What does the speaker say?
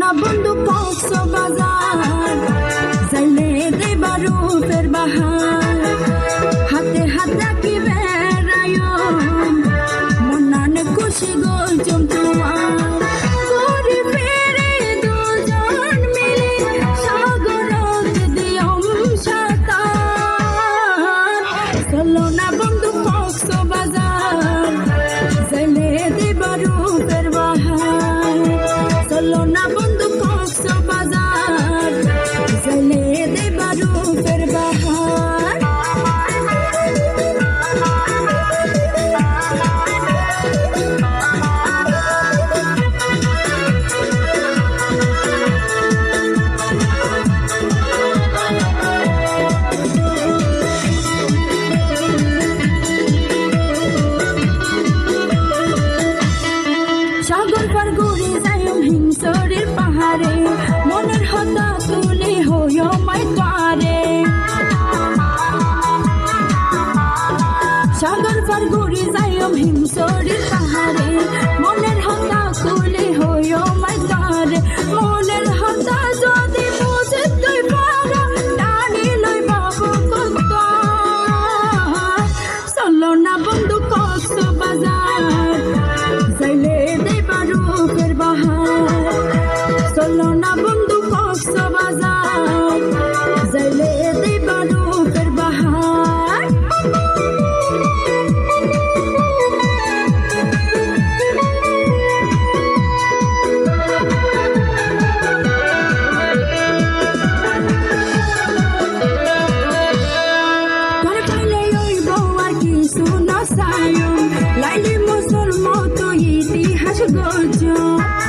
না বন্ধু কক্স বাজার। জাইলে দেবারু ফের বাহার। from the Fox Bazaar. সাগর পার ঘুরে যাই হিংসরের পাহাড়ে। মনের হতা তুলে হই মাই পারে সাগর পার ঘুরে যাই হিংসরের কাছে গর্জন।